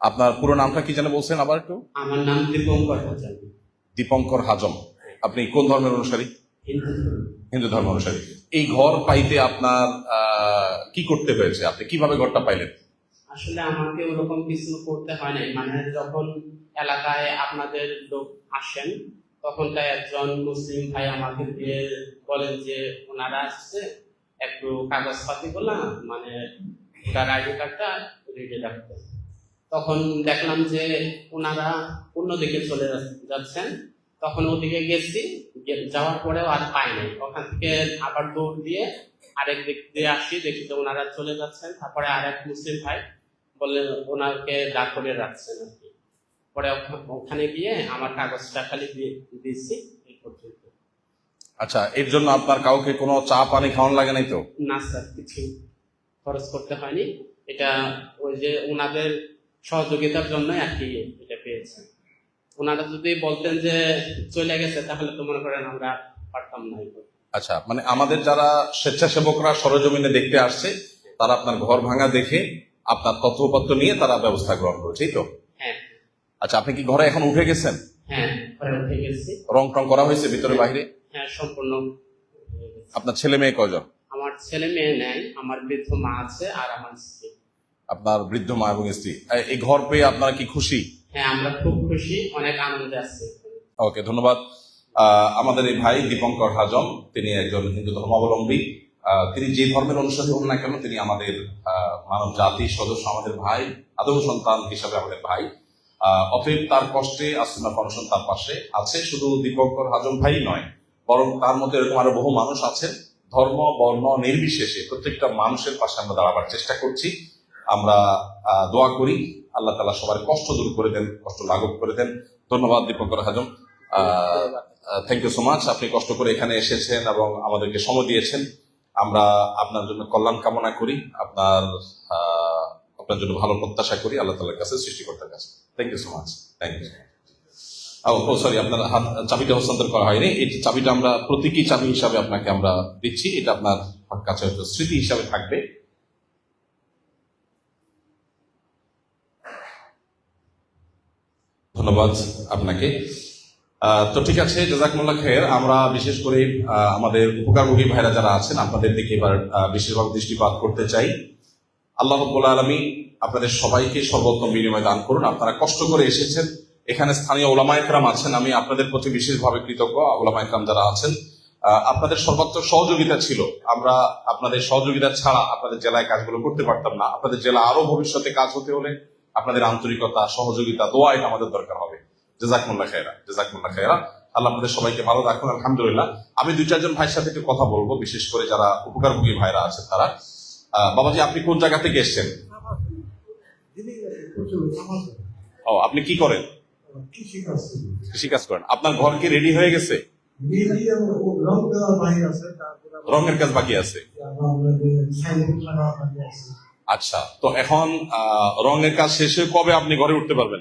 আপনার পুরো নামটা কি জানে বলছেন আবার একটু? আমার নাম দীপঙ্কর হাজার দীপঙ্কর হাজম আপনি কোন ধর্মের অনুসারী? হিন্দু ধর্ম। অনুসারী। এই ঘর পাইতে আপনার কি করতে হয়েছে? আপনি কীভাবে ঘরটা পাইলেন? আসলে আমাকে ওরকম কিছু করতে হয় নাই। মানে যখন এলাকায় আপনাদের লোক আসেন তখন তাই একজন মুসলিম ভাই আমাকে দিয়ে বলেন যে ওনারা আসছে একটু কাগজপাতি গুলা মানে তার আইডি কার্ডটা রেডি রাখতে। তখন দেখলাম যে ওনারা অন্যদিকে চলে যাচ্ছেন। তখন ওদিকে গেছি যাওয়ার পরেও আর পাই নাই। ওখান থেকে আবার দৌড় দিয়ে আরেক দিক দিয়ে আসি দেখি যে ওনারা চলে যাচ্ছেন। তারপরে আরেক মুসলিম ভাই বললেন ওনাকে দাঁড় করে রাখছেন আর কি। পরে ওখা- ওখানে গিয়ে আমার কাগজটা খালি দিয়ে দিয়েছি এই পর্যন্ত। আচ্ছা এর জন্য আপনার কাউকে কোনো চা পানি খাওয়ানো লাগে নাই তো? না স্যার কিছু খরচ করতে হয়নি। এটা ওই যে ওনাদের সহযোগিতার জন্য আর কি এটা পেয়েছে। ওনারা যদি বলতেন যে চলে গেছে তাহলে তো মনে করেন আমরা পারতাম না আচ্ছা মানে আমাদের যারা স্বেচ্ছাসেবকরা সরজমিনে দেখতে আসছে তারা আপনার ঘর ভাঙা দেখে আপনার তথ্যপত্র নিয়ে তারা ব্যবস্থা গ্রহণ করেছে তো? হ্যাঁ। আচ্ছা আপনি কি ঘরে এখন উঠে গেছেন? হ্যাঁ ঘরে উঠে গেছি। রং টং করা হয়েছে ভিতরে বাইরে? হ্যাঁ সম্পূর্ণ আপনার ছেলে মেয়ে কয়জন? আমার ছেলে মেয়ে নেই আমার বৃদ্ধ মা আছে আর আমার আপনার বৃদ্ধ মা এবং স্ত্রী। এই- ঘর পেয়ে আপনারা কি খুশি? হ্যাঁ আমরা খুব খুশি অনেক আনন্দে আছি। ওকে ধন্যবাদ। আমাদের এই ভাই দীপঙ্কর হাজম তিনি একজন হিন্দু ধর্মাবলম্বী। তিনি যে ধর্মের অনুসারী হন না কেন তিনি আমাদের মানব জাতির সদস্য আমাদের ভাই আদম সন্তান হিসাবে আমাদের ভাই। অতএব তার কষ্টে আসিমা ফাউন্ডেশন তার পাশে আছে শুধু দীপঙ্কর হাজম ভাই নয় বরং তার মধ্যে এরকম আরও বহু মানুষ আছেন। ধর্ম বর্ণ নির্বিশেষে প্রত্যেকটা মানুষের পাশে আমরা দাঁড়াবার চেষ্টা করছি। আমরা দোয়া করি। আল্লাহ তালা সবার কষ্ট দূর করে দেন, কষ্ট লাঘব করে দেন। ধন্যবাদ Dipankar Hajam. Thank you so much আপনি কষ্ট করে এখানে এসেছেন এবং আমাদেরকে সময় দিয়েছেন। আমরা আপনার জন্য কল্যাণ কামনা করি। আপনার আপনার জন্য ভালো প্রত্যাশা করি, আল্লাহ তালার কাছে, সৃষ্টিকর্তার কাছে। Thank you so much thank you O sorry আপনার হাত, চাবিটা হস্তান্তর করা হয়নি। এই চাবিটা আমরা প্রতীকী চাবি হিসাবে আপনাকে আমরা দিচ্ছি। এটা আপনার কাছে হয়তো স্মৃতি হিসাবে থাকবে। ধন্যবাদ আপনাকে। তো ঠিক আছে, জাজাকমুল্লাহ খের, আমরা বিশেষ করে আমাদের উপকারভোগী ভাইরা যারা আছেন, আপনাদের দিকে এবার বিশেষভাবে দৃষ্টিপাত করতে চাই। আল্লাহ আলমী আপনাদের সবাইকে সর্বোত্তম বিনিময় দান করুন। আপনারা কষ্ট করে এসেছেন। এখানে স্থানীয় ওলামা একরাম আছেন, আমি আপনাদের প্রতি বিশেষভাবে কৃতজ্ঞ, ওলামা একরাম যারা আছেন। আপনাদের সর্বাত্মক সহযোগিতা ছিল। আমরা আপনাদের সহযোগিতা ছাড়া আপনাদের জেলায় কাজগুলো করতে পারতাম না। আপনাদের জেলা আরও ভবিষ্যতে কাজ হতে হলে আপনাদের আন্তরিকতা, সহযোগিতা, দোয়া এটা আমাদের দরকার হবে। জেজাকমুল্লাহ খেরা জেজাকমুল্লাহ খেরা আল্লাহ আপনাদের সবাইকে ভালো রাখুন, আলহামদুলিল্লাহ। আমি দুই, চারজন ভাইয়ের সাথে একটু কথা বলব, বিশেষ করে যারা উপকারভোগী ভাইরা আছেন তারা। বাবাজি, আপনি কোন জায়গা থেকে এসেছেন? ও, আপনি কি করেন? কৃষিকাজ করেন। আপনার ঘর কি রেডি হয়ে গেছে? রঙের কাজ বাকি আছে। আচ্ছা তো এখন রঙের কাজ শেষ হয়ে কবে আপনি ঘরে উঠতে পারবেন?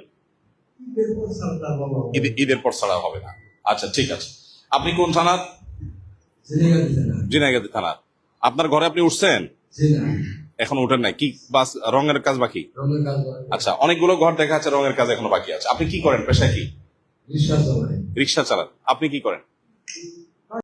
ঈদ- ঈদের পর ছাড়া হবে না। আচ্ছা ঠিক আছে। আপনি কোন থানার জিনাগাতি থানার আপনার ঘরে আপনি উঠছেন? এখন উঠেন নাই। কি বাস রঙের কাজ বাকি? আচ্ছা অনেকগুলো ঘর দেখা যাচ্ছে রঙের কাজ এখনও বাকি আছে। আপনি কি করেন? পেশা কি? রিক্সা চালান। আপনি কি করেন?